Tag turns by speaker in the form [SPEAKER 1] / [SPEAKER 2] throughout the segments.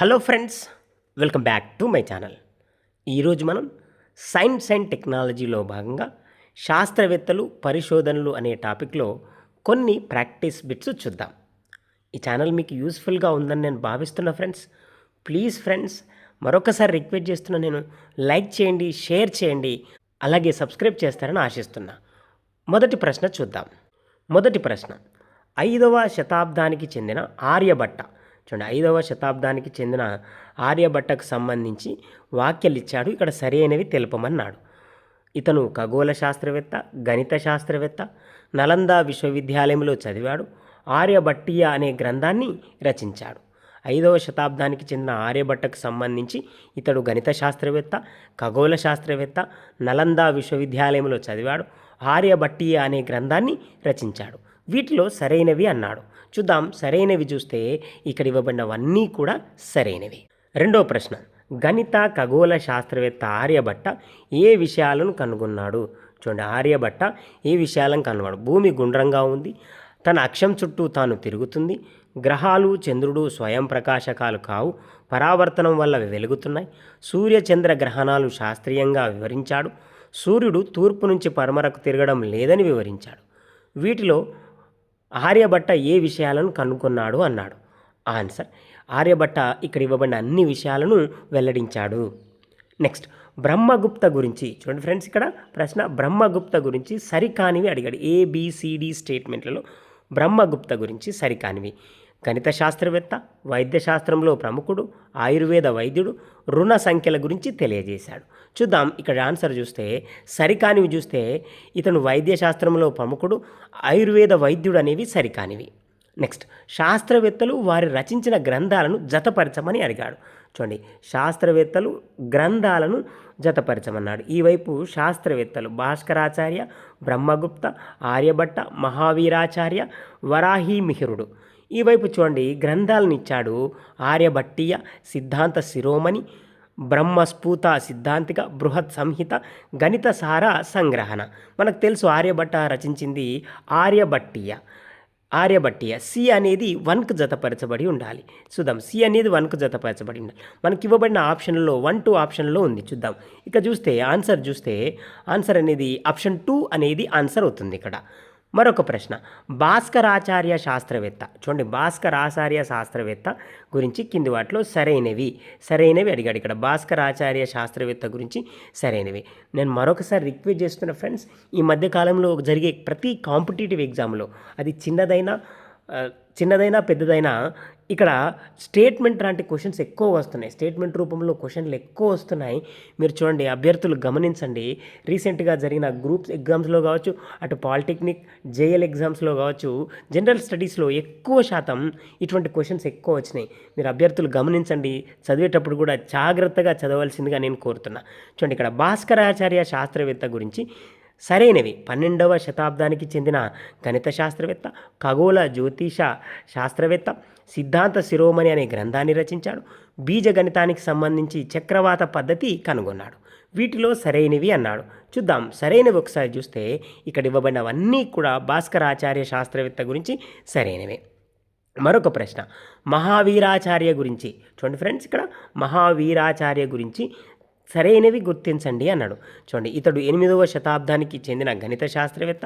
[SPEAKER 1] Hello friends welcome back to my channel. ఈరోజు మనం science and టెక్నాలజీలో భాగంగా శాస్త్రవేత్తలు పరిశోధనలు అనే టాపిక్లో కొన్ని ప్రాక్టీస్ బిట్స్ చూద్దాం. ఈ ఛానల్ మీకు యూస్ఫుల్గా ఉందని నేను భావిస్తున్నా ఫ్రెండ్స్ ప్లీజ్ ఫ్రెండ్స్ మరొకసారి రిక్వెస్ట్ చేస్తున్నా నేను లైక్ చేయండి షేర్ చేయండి అలాగే సబ్స్క్రైబ్ చేస్తారని ఆశిస్తున్నా. మొదటి ప్రశ్న చూద్దాం. మొదటి ప్రశ్న ఐదవ శతాబ్దానికి చెందిన ఆర్యభట్ట చూడండి ఐదవ శతాబ్దానికి చెందిన ఆర్యభట్టకు సంబంధించి వాక్యాలు ఇచ్చాడు ఇక్కడ సరైనవి తెలుపమన్నాడు. ఇతను ఖగోళ శాస్త్రవేత్త గణిత శాస్త్రవేత్త నలంద విశ్వవిద్యాలయంలో చదివాడు. ఆర్యభట్టీయ అనే గ్రంథాన్ని రచించాడు. ఐదవ శతాబ్దానికి చెందిన ఆర్యభట్టకు సంబంధించి ఇతడు గణిత శాస్త్రవేత్త ఖగోళ శాస్త్రవేత్త నలంద విశ్వవిద్యాలయంలో చదివాడు. ఆర్యభట్టీయ అనే గ్రంథాన్ని రచించాడు. వీటిలో సరైనవి అన్నాడు. చూద్దాం సరైనవి చూస్తే ఇక్కడ ఇవ్వబడినవన్నీ కూడా సరైనవి. రెండో ప్రశ్న గణిత ఖగోళ శాస్త్రవేత్త ఆర్యభట్ట ఏ విషయాలను కనుగొన్నాడు? చూడండి ఆర్యభట్ట ఏ విషయాలను కనుగొన్నాడు? భూమి గుండ్రంగా ఉంది తన అక్షం చుట్టూ తాను తిరుగుతుంది గ్రహాలు చంద్రుడు స్వయం ప్రకాశకాలు కావు పరావర్తనం వల్ల వెలుగుతున్నాయి సూర్య చంద్ర గ్రహణాలు శాస్త్రీయంగా వివరించాడు సూర్యుడు తూర్పు నుంచి పరమరకు తిరగడం లేదని వివరించాడు. వీటిలో ఆర్యభట్ట ఏ విషయాలను కనుగొన్నాడు అన్నాడు? ఆన్సర్ ఆర్యభట్ట ఇక్కడ ఇవ్వబడిన అన్ని విషయాలను వెల్లడించాడు. నెక్స్ట్ బ్రహ్మగుప్త గురించి చూడండి ఫ్రెండ్స్ ఇక్కడ ప్రశ్న బ్రహ్మగుప్త గురించి సరికానివి అడిగాడు. ఏబిసిడి స్టేట్మెంట్లలో బ్రహ్మగుప్త గురించి సరికానివి. గణిత శాస్త్రవేత్త వైద్య శాస్త్రంలో ప్రముఖుడు ఆయుర్వేద వైద్యుడు రుణ సంఖ్యల గురించి తెలియజేశాడు. చూద్దాం ఇక్కడ ఆన్సర్ చూస్తే సరికానివి చూస్తే ఇతను వైద్య శాస్త్రంలో ప్రముఖుడు ఆయుర్వేద వైద్యుడు అనేవి సరికానివి. నెక్స్ట్ శాస్త్రవేత్తలు వారి రచించిన గ్రంథాలను జతపరచమని అడిగాడు. చూడండి శాస్త్రవేత్తలు గ్రంథాలను జతపరచమన్నాడు. ఈ వైపు శాస్త్రవేత్తలు భాస్కరాచార్య బ్రహ్మగుప్త ఆర్యభట్ట మహావీరాచార్య వరాహీ మిహిరుడు. ఈ వైపు చూడండి గ్రంథాలను ఇచ్చాడు ఆర్యభట్టీయ సిద్ధాంత శిరోమణి బ్రహ్మస్ఫూత సిద్ధాంతిక బృహత్ సంహిత గణిత సార సంగ్రహణ. మనకు తెలుసు ఆర్యభట్ట రచించింది ఆర్యభట్టీయ. ఆర్యభట్టీయ సి అనేది వన్కు జతపరచబడి ఉండాలి. చూద్దాం సి అనేది వన్కు జతపరచబడి ఉండాలి. మనకి ఇవ్వబడిన ఆప్షన్లో వన్ టూ ఆప్షన్లో ఉంది. చూద్దాం. ఇక చూస్తే ఆన్సర్ చూస్తే ఆన్సర్ అనేది ఆప్షన్ టూ అనేది ఆన్సర్ అవుతుంది ఇక్కడ. మరొక ప్రశ్న. భాస్కరాచార్య శాస్త్రవేత్త. చూడండి భాస్కరాచార్య శాస్త్రవేత్త గురించి కింది వాటిలో సరైనవి. సరైనవి అడిగాడు ఇక్కడ. భాస్కరాచార్య శాస్త్రవేత్త గురించి సరైనవి. నేను మరొకసారి రిక్వెస్ట్ చేస్తున్న ఫ్రెండ్స్ ఈ మధ్యకాలంలో జరిగే ప్రతి కాంపిటేటివ్ ఎగ్జామ్లో అది చిన్నదైనా చిన్నదైనా పెద్దదైనా ఇక్కడ స్టేట్మెంట్ లాంటి క్వశ్చన్స్ ఎక్కువ వస్తున్నాయి. స్టేట్మెంట్ రూపంలో క్వశ్చన్లు ఎక్కువ వస్తున్నాయి. మీరు చూడండి అభ్యర్థులు గమనించండి. రీసెంట్గా జరిగిన గ్రూప్స్ ఎగ్జామ్స్లో కావచ్చు అటు పాలిటెక్నిక్ జేఎల్ ఎగ్జామ్స్లో కావచ్చు జనరల్ స్టడీస్లో ఎక్కువ శాతం ఇటువంటి క్వశ్చన్స్ ఎక్కువ వచ్చినాయి. మీరు అభ్యర్థులు గమనించండి. చదివేటప్పుడు కూడా జాగ్రత్తగా చదవాల్సిందిగా నేను కోరుతున్నా. చూడండి ఇక్కడ భాస్కరాచార్య శాస్త్రవేత్త గురించి సరైనవి. పన్నెండవ శతాబ్దానికి చెందిన గణిత శాస్త్రవేత్త ఖగోళ జ్యోతిష శాస్త్రవేత్త సిద్ధాంత శిరోమణి అనే గ్రంథాన్ని రచించాడు. బీజగణితానికి సంబంధించి చక్రవాత పద్ధతి కనుగొన్నాడు. వీటిలో సరైనవి అన్నాడు. చూద్దాం. సరైనవి ఒకసారి చూస్తే ఇక్కడ ఇవ్వబడినవన్నీ కూడా భాస్కరాచార్య శాస్త్రవేత్త గురించి సరైనవే. మరొక ప్రశ్న. మహావీరాచార్య గురించి. చూడండి ఫ్రెండ్స్ ఇక్కడ మహావీరాచార్య గురించి సరైనవి గుర్తించండి అన్నాడు. చూడండి ఇతడు ఎనిమిదవ శతాబ్దానికి చెందిన గణిత శాస్త్రవేత్త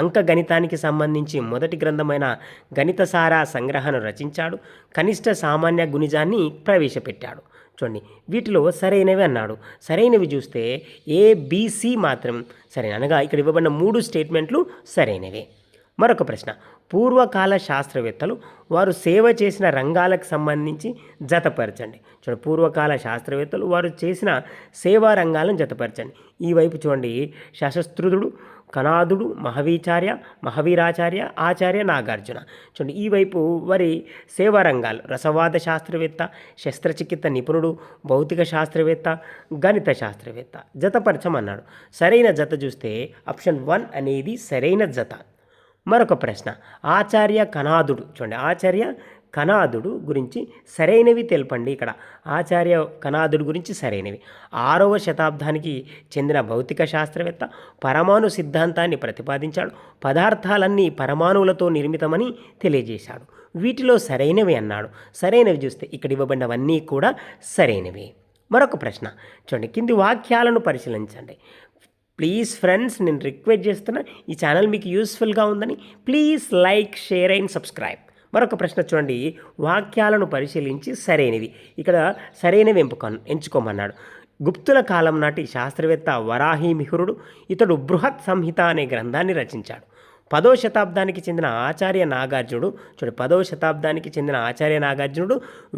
[SPEAKER 1] అంక గణితానికి సంబంధించి మొదటి గ్రంథమైన గణిత సారా సంగ్రహను రచించాడు కనిష్ట సామాన్య గుణిజాన్ని ప్రవేశపెట్టాడు. చూడండి వీటిలో సరైనవి అన్నాడు. సరైనవి చూస్తే ఏబిసి మాత్రం సరైన అనగా ఇక్కడ ఇవ్వబడిన మూడు స్టేట్మెంట్లు సరైనవే. మరొక ప్రశ్న. పూర్వకాల శాస్త్రవేత్తలు వారు సేవ చేసిన రంగాలకు సంబంధించి జతపరచండి. చూడండి పూర్వకాల శాస్త్రవేత్తలు వారు చేసిన సేవా రంగాలను జతపరచండి. ఈ వైపు చూడండి శశస్త్రుదుడు కనాదుడు మహవీచార్య మహవీరాచార్య ఆచార్య నాగార్జున. చూడండి ఈ వైపు వారి సేవా రంగాలు. రసవాద శాస్త్రవేత్త శస్త్రచికిత్స నిపుణుడు భౌతిక శాస్త్రవేత్త గణిత శాస్త్రవేత్త. జతపరచమన్నాడు. సరైన జత చూస్తే ఆప్షన్ వన్ అనేది సరైన జత. మరొక ప్రశ్న. ఆచార్య కనాదుడు చూడండి ఆచార్య కనాదుడు గురించి సరైనవి తెలపండి ఇక్కడ. ఆచార్య కనాదుడు గురించి సరైనవి. ఆరవ శతాబ్దానికి చెందిన భౌతిక శాస్త్రవేత్త పరమాణు సిద్ధాంతాన్ని ప్రతిపాదించాడు. పదార్థాలన్నీ పరమాణువులతో నిర్మితమని తెలియజేశాడు. వీటిలో సరైనవి అన్నాడు. సరైనవి చూస్తే ఇక్కడ ఇవ్వబడినవన్నీ కూడా సరైనవి. మరొక ప్రశ్న. చూడండి కింది వాక్యాలను పరిశీలించండి. ప్లీజ్ ఫ్రెండ్స్ నేను రిక్వెస్ట్ చేస్తున్నా ఈ ఛానల్ మీకు యూస్ఫుల్గా ఉందని please like share and subscribe. మరొక ప్రశ్న చూడండి. వాక్యాలను పరిశీలించి సరైనవి. ఇక్కడ సరైనవి ఎంపుక ఎంచుకోమన్నాడు. గుప్తుల కాలం నాటి శాస్త్రవేత్త వరాహి మిహురుడు ఇతడు బృహత్ సంహిత అనే గ్రంథాన్ని రచించాడు. పదో శతాబ్దానికి చెందిన ఆచార్య నాగార్జునుడు చూడు పదో శతాబ్దానికి చెందిన ఆచార్య నాగార్జునుడు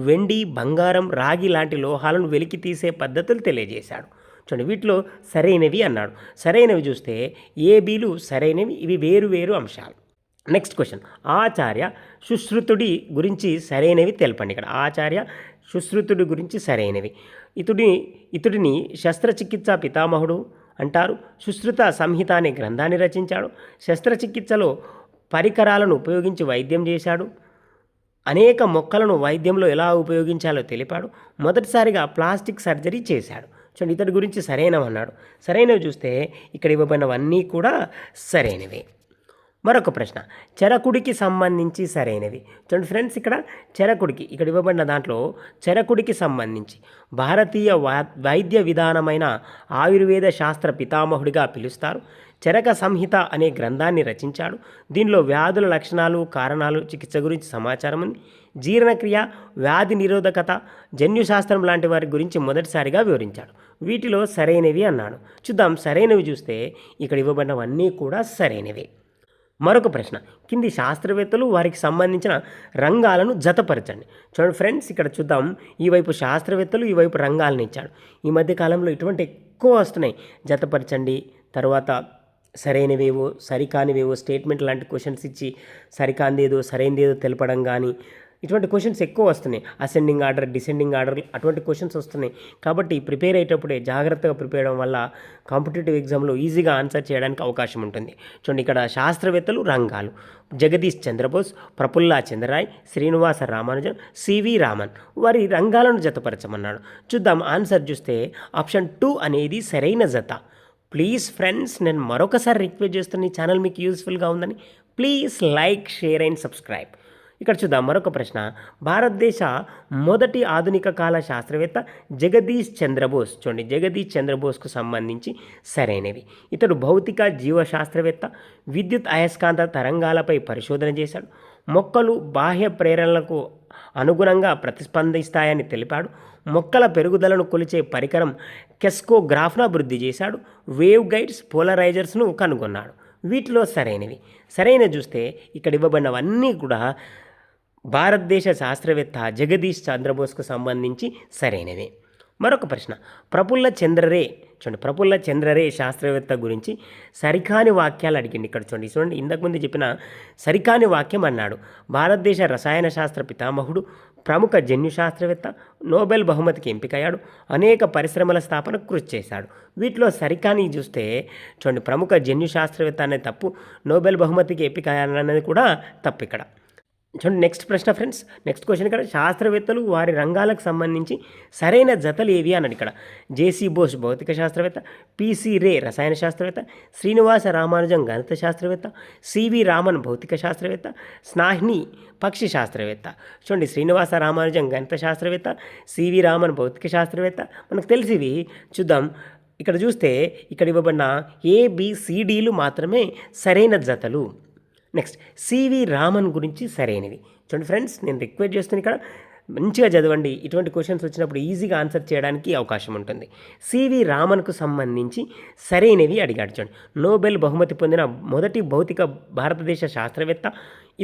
[SPEAKER 1] వెండి బంగారం రాగి లాంటి లోహాలను వెలికి తీసే పద్ధతులు తెలియజేశాడు. చూడండి వీటిలో సరైనవి అన్నాడు. సరైనవి చూస్తే ఏబీలు సరైనవి ఇవి వేరు వేరు అంశాలు. నెక్స్ట్ క్వశ్చన్ ఆచార్య సుశ్రుతుడి గురించి సరైనవి తెలపండి. ఇక్కడ ఆచార్య సుశ్రుతుడి గురించి సరైనవి. ఇతుడి ఇతుడిని శస్త్రచికిత్స పితామహుడు అంటారు. సుశ్రుత సంహిత అనే గ్రంథాన్ని రచించాడు. శస్త్రచికిత్సలో పరికరాలను ఉపయోగించి వైద్యం చేశాడు. అనేక మొక్కలను వైద్యంలో ఎలా ఉపయోగించాలో తెలిపాడు. మొదటిసారిగా ప్లాస్టిక్ సర్జరీ చేశాడు. చూడండి ఇతడి గురించి సరైనవన్నాడు. సరైనవి చూస్తే ఇక్కడ ఇవ్వబడినవన్నీ కూడా సరైనవే. మరొక ప్రశ్న చెరకుడికి సంబంధించి సరైనవి. చూడండి ఫ్రెండ్స్ ఇక్కడ చెరకుడికి ఇక్కడ ఇవ్వబడిన దాంట్లో చెరకుడికి సంబంధించి భారతీయ వైద్య విధానమైన ఆయుర్వేద శాస్త్ర పితామహుడిగా పిలుస్తారు. చరక సంహిత అనే గ్రంథాన్ని రచించాడు. దీనిలో వ్యాధుల లక్షణాలు కారణాలు చికిత్స గురించి సమాచారం ఉంది. జీర్ణక్రియ వ్యాధి నిరోధకత జన్యుశాస్త్రం లాంటి వారి గురించి మొదటిసారిగా వివరించాడు. వీటిలో సరైనవి అన్నాడు. చూద్దాం సరైనవి చూస్తే ఇక్కడ ఇవ్వబడినవన్నీ కూడా సరైనవే. మరొక ప్రశ్న. కింది శాస్త్రవేత్తలు వారికి సంబంధించిన రంగాలను జతపరచండి. చూడండి ఫ్రెండ్స్ ఇక్కడ చూద్దాం. ఈ వైపు శాస్త్రవేత్తలు ఈ వైపు రంగాలను ఇచ్చాడు. ఈ మధ్య కాలంలో ఇటువంటి ఎక్కువ వస్తున్నాయి. జతపరచండి. తర్వాత సరైనవేవో సరికానివేవో స్టేట్మెంట్ లాంటి క్వశ్చన్స్ ఇచ్చి సరికానిదేదో సరైనదేదో తెలపడం కానీ ఇటువంటి క్వశ్చన్స్ ఎక్కువ వస్తున్నాయి. అసెండింగ్ ఆర్డర్ డిసెండింగ్ ఆర్డర్ అటువంటి క్వశ్చన్స్ వస్తున్నాయి. కాబట్టి ప్రిపేర్ అయ్యేటప్పుడే జాగ్రత్తగా ప్రిపేర్ అవ్వడం వల్ల కాంపిటేటివ్ ఎగ్జామ్లో ఈజీగా ఆన్సర్ చేయడానికి అవకాశం ఉంటుంది. చూడండి ఇక్కడ శాస్త్రవేత్తలు రంగాలు. జగదీష్ చంద్రబోస్ ప్రఫుల్లా చంద్రరాయ్ శ్రీనివాస రామానుజన్ సివి రామన్ వారి రంగాలను జతపరచమన్నాడు. చూద్దాం ఆన్సర్ చూస్తే ఆప్షన్ టూ అనేది సరైన జత. ప్లీజ్ ఫ్రెండ్స్ నేను మరొకసారి రిక్వెస్ట్ చేస్తున్న ఈ ఛానల్ మీకు యూస్ఫుల్గా ఉందని please like share and subscribe. ఇక్కడ చూద్దాం మరొక ప్రశ్న. భారతదేశ మొదటి ఆధునిక కాల శాస్త్రవేత్త జగదీష్ చంద్రబోస్. చూడండి జగదీష్ చంద్రబోస్కు సంబంధించి సరైనవి. ఇతడు భౌతిక జీవశాస్త్రవేత్త విద్యుత్ అయస్కాంత తరంగాలపై పరిశోధన చేశాడు. మొక్కలు బాహ్య ప్రేరణలకు అనుగుణంగా ప్రతిస్పందిస్తాయని తెలిపాడు. మొక్కల పెరుగుదలను కొలిచే పరికరం కెస్కోగ్రాఫ్ను అభివృద్ధి చేశాడు. వేవ్ గైడ్స్ పోలరైజర్స్ను కనుగొన్నాడు. వీటిలో సరైనవి. సరైన చూస్తే ఇక్కడ ఇవ్వబడినవన్నీ కూడా భారతదేశ శాస్త్రవేత్త జగదీష్ చంద్రబోస్కు సంబంధించి సరైనవే. మరొక ప్రశ్న. ప్రఫుల్ల చంద్రరే చూడండి ప్రఫుల్ల చంద్రరే శాస్త్రవేత్త గురించి సరికాని వాక్యాలు అడిగింది ఇక్కడ చూడండి. చూడండి ఇంతకుముందు చెప్పిన సరికాని వాక్యం అన్నాడు. భారతదేశ రసాయన శాస్త్ర పితామహుడు ప్రముఖ జన్యు శాస్త్రవేత్త నోబెల్ బహుమతికి ఎంపికయ్యాడు అనేక పరిశ్రమల స్థాపన కృషి చేశాడు. వీటిలో సరికాని చూస్తే చూడండి ప్రముఖ జన్యు శాస్త్రవేత్త అనే తప్పు నోబెల్ బహుమతికి ఎంపిక కూడా తప్పు ఇక్కడ. చూడండి నెక్స్ట్ ప్రశ్న ఫ్రెండ్స్ నెక్స్ట్ క్వశ్చన్ ఇక్కడ. శాస్త్రవేత్తలు వారి రంగాలకు సంబంధించి సరైన జతలు ఏవి అన్నాడు ఇక్కడ. జేసీ బోస్ భౌతిక శాస్త్రవేత్త పిసి రే రసాయన శాస్త్రవేత్త శ్రీనివాస రామానుజం గణిత శాస్త్రవేత్త సివి రామన్ భౌతిక శాస్త్రవేత్త స్నాహిని పక్షి శాస్త్రవేత్త. చూడండి శ్రీనివాస రామానుజం గణిత శాస్త్రవేత్త సివి రామన్ భౌతిక శాస్త్రవేత్త. మనకు తెలిసివి చూద్దాం. ఇక్కడ చూస్తే ఇక్కడ ఇవ్వబడిన ఏబిసిడీలు మాత్రమే సరైన జతలు. నెక్స్ట్ సివి రామన్ గురించి సరైనవి చూడండి ఫ్రెండ్స్ నేను రిక్వెస్ట్ చేస్తున్నాను ఇక్కడ మంచిగా చదవండి. ఇటువంటి క్వశ్చన్స్ వచ్చినప్పుడు ఈజీగా ఆన్సర్ చేయడానికి అవకాశం ఉంటుంది. సివి రామన్కు సంబంధించి సరైనవి అడిగాడు చూడండి. నోబెల్ బహుమతి పొందిన మొదటి భౌతిక భారతదేశ శాస్త్రవేత్త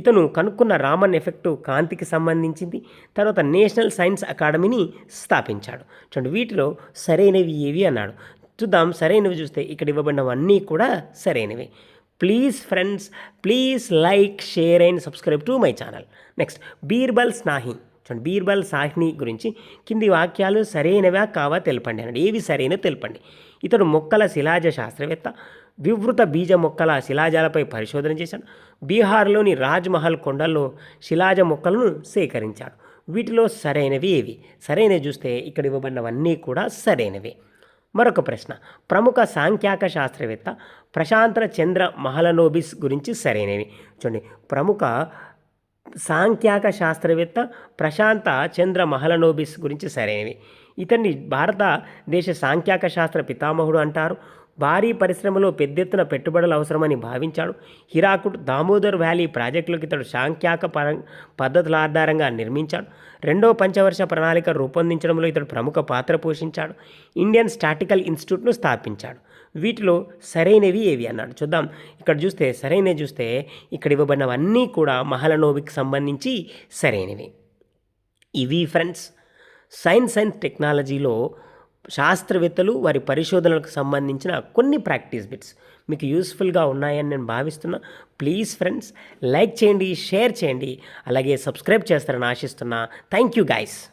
[SPEAKER 1] ఇతను కనుక్కున్న రామన్ ఎఫెక్టు కాంతికి సంబంధించింది తర్వాత నేషనల్ సైన్స్ అకాడమీని స్థాపించాడు. చూడండి వీటిలో సరైనవి ఏవి అన్నాడు. చూద్దాం సరైనవి చూస్తే ఇక్కడ ఇవ్వబడినవన్నీ కూడా సరైనవి. Please friends please like share and subscribe to my channel next Birbal స్నాహి చూడండి బీర్బల్ సాహ్ని గురించి కింది వాక్యాలు సరైనవా కావా తెలపండి అన్నాడు ఏవి సరైన తెలపండి. ఇతడు మొక్కల శిలాజ శాస్త్రవేత్త వివృత బీజ మొక్కల శిలాజాలపై పరిశోధన చేశాడు. బీహార్లోని రాజ్మహల్ కొండల్లో శిలాజ మొక్కలను సేకరించాడు. వీటిలో సరైనవి ఏవి? సరైనవి చూస్తే ఇక్కడ ఇవ్వబడినవన్నీ కూడా సరైనవే. మరొక ప్రశ్న. ప్రముఖ సాంఖ్యాక శాస్త్రవేత్త ప్రశాంత చంద్ర మహలనోబిస్ గురించి సరైనవి. చూడండి. ప్రముఖ సాంఖ్యాక శాస్త్రవేత్త ప్రశాంత చంద్ర మహలనోబిస్ గురించి సరైనవి. ఇతన్ని భారతదేశ సాంఖ్యాక శాస్త్ర పితామహుడు అంటారు. భారీ పరిశ్రమలో పెద్ద ఎత్తున పెట్టుబడులు అవసరమని భావించాడు. హిరాకుడ్ దామోదర్ వ్యాలీ ప్రాజెక్టులకు ఇతడు సాంఖ్యాక పర పద్ధతుల ఆధారంగా నిర్మించాడు. రెండో పంచవర్ష ప్రణాళిక రూపొందించడంలో ఇతడు ప్రముఖ పాత్ర పోషించాడు. ఇండియన్ స్టాటికల్ ఇన్స్టిట్యూట్ను స్థాపించాడు. వీటిలో సరైనవి ఏవి అన్నాడు. చూద్దాం. ఇక్కడ చూస్తే సరైనవి చూస్తే ఇక్కడ ఇవ్వబడినవన్నీ కూడా మహలనోవికి సంబంధించి సరైనవి. ఇవి ఫ్రెండ్స్ సైన్స్ అండ్ టెక్నాలజీలో శాస్త్రవేత్తలు వారి పరిశోధనలకు సంబంధించిన కొన్ని ప్రాక్టీస్ బిట్స్ మీకు యూస్ఫుల్గా ఉన్నాయని నేను భావిస్తున్నా. ప్లీజ్ ఫ్రెండ్స్ లైక్ చేయండి షేర్ చేయండి. అలాగే సబ్స్క్రైబ్ చేస్తారని ఆశిస్తున్నా. Thank you guys